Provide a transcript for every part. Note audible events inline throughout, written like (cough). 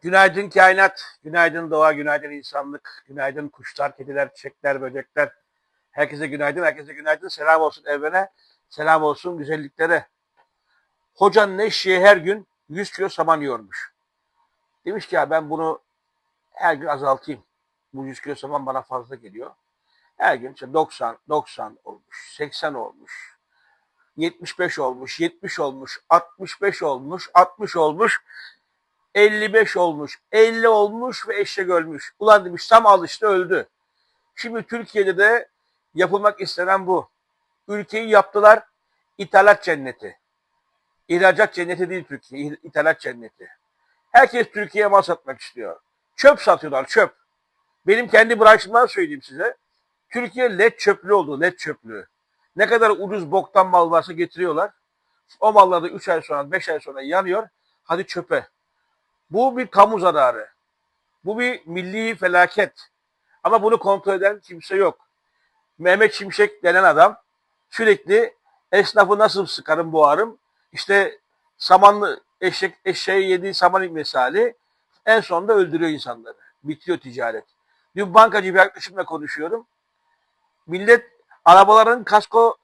Günaydın kainat, günaydın doğa, günaydın insanlık, günaydın kuşlar, kediler, çiçekler, böcekler. Herkese günaydın, herkese günaydın. Selam olsun evrene, selam olsun güzelliklere. Hocanın eşeği her gün 100 kilo saman yiyormuş. Demiş ki ya ben bunu her gün azaltayım. Bu 100 kilo saman bana fazla geliyor. Her gün işte 90, 90 olmuş, 80 olmuş, 75 olmuş, 70 olmuş, 65 olmuş, 60 olmuş. 55 olmuş, 50 olmuş ve eşek ölmüş. Ulan demiş tam alıştı öldü. Şimdi Türkiye'de de yapılmak istenen bu. Ülkeyi yaptılar ithalat cenneti. İhracat cenneti değil Türkiye, ithalat cenneti. Herkes Türkiye'ye mal satmak istiyor. Çöp satıyorlar, çöp. Benim kendi branşımdan söyleyeyim size. Türkiye led çöplüğü oldu, led çöplüğü. Ne kadar ucuz boktan mal varsa getiriyorlar. O mallar da 3 ay sonra, 5 ay sonra yanıyor. Hadi çöpe. Bu bir kamu zararı. Bu bir milli felaket. Ama bunu kontrol eden kimse yok. Mehmet Şimşek denen adam sürekli esnafı nasıl sıkarım boğarım. İşte samanlı eşek eşeği yediği saman misali en sonunda öldürüyor insanları. Bitiyor ticaret. Dün bankacı bir arkadaşımla konuşuyorum. Millet arabaların kasko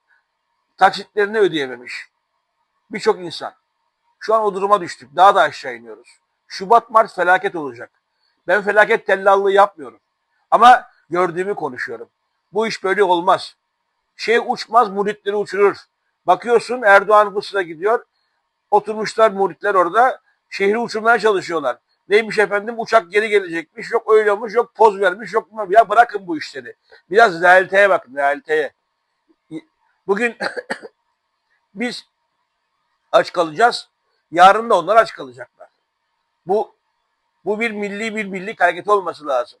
taksitlerini ödeyememiş. Birçok insan. Şu an o duruma düştük. Daha da aşağı iniyoruz. Şubat Mart felaket olacak. Ben felaket tellallığı yapmıyorum. Ama gördüğümü konuşuyorum. Bu iş böyle olmaz. Şey uçmaz muritleri uçurur. Bakıyorsun Erdoğan Mısır'a gidiyor. Oturmuşlar muritler orada. Şehri uçurmaya çalışıyorlar. Neymiş efendim uçak geri gelecekmiş. Yok öyle olmuş yok poz vermiş yok. Ya bırakın bu işleri. Biraz realiteye bakın realiteye. Bugün (coughs) biz aç kalacağız. Yarın da onlar aç kalacaklar. Bu bu bir milli bir birlik hareketi olması lazım.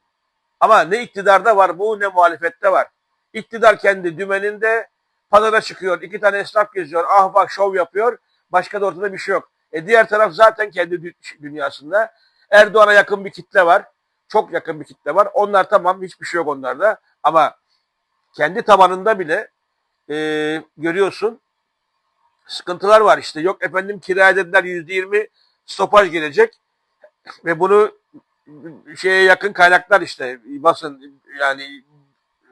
Ama ne iktidarda var bu ne muhalefette var. İktidar kendi dümeninde pazara çıkıyor. iki tane esnaf geziyor. Ah bak şov yapıyor. Başka da ortada bir şey yok. E diğer taraf zaten kendi dü- dünyasında. Erdoğan'a yakın bir kitle var. Çok yakın bir kitle var. Onlar tamam hiçbir şey yok onlarda. Ama kendi tabanında bile e, görüyorsun sıkıntılar var işte. Yok efendim kiraya dediler yüzde yirmi stopaj gelecek ve bunu şeye yakın kaynaklar işte basın yani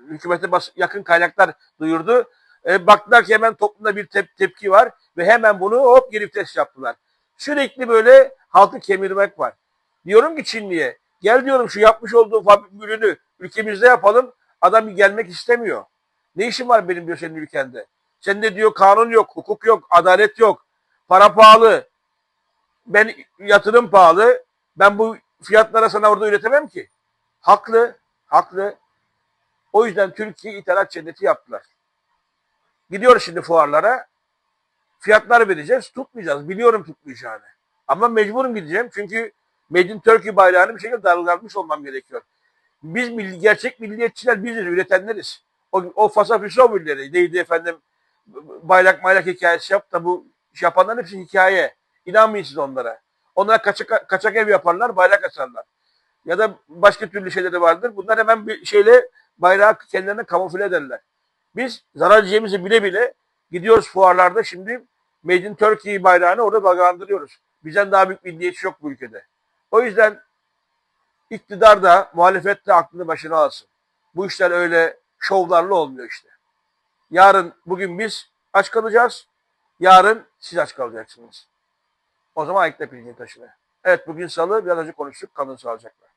hükümete bas, yakın kaynaklar duyurdu. E, baktılar ki hemen toplumda bir tep- tepki var ve hemen bunu hop geri vites yaptılar. Sürekli böyle halkı kemirmek var. Diyorum ki Çinli'ye gel diyorum şu yapmış olduğu fabrik ürünü ülkemizde yapalım. Adam gelmek istemiyor. Ne işin var benim diyor senin ülkende? Sende diyor kanun yok, hukuk yok, adalet yok. Para pahalı. Ben yatırım pahalı. Ben bu fiyatlara sana orada üretemem ki. Haklı, haklı. O yüzden Türkiye ithalat cenneti yaptılar. Gidiyoruz şimdi fuarlara. Fiyatlar vereceğiz, tutmayacağız. Biliyorum tutmayacağını. Ama mecburum gideceğim çünkü Made in Turkey bayrağını bir şekilde dalgalanmış olmam gerekiyor. Biz milli, gerçek milliyetçiler biziz, üretenleriz. O, o fasafisobülleri neydi efendim bayrak bayrak hikayesi yap da bu yapanların hepsi hikaye. İnanmayın siz onlara. Onlara kaçak, kaçak ev yaparlar, bayrak asarlar. Ya da başka türlü şeyleri vardır. Bunlar hemen bir şeyle bayrağı kendilerine kamufle ederler. Biz zarar yiyeceğimizi bile bile gidiyoruz fuarlarda şimdi Made in Turkey bayrağını orada dalgalandırıyoruz. Bizden daha büyük milliyetçi yok bu ülkede. O yüzden iktidar da muhalefet de aklını başına alsın. Bu işler öyle şovlarla olmuyor işte. Yarın bugün biz aç kalacağız. Yarın siz aç kalacaksınız. O zaman ayıkla pilini taşına. Evet bugün salı biraz önce konuştuk. Kalın sağlıcakla.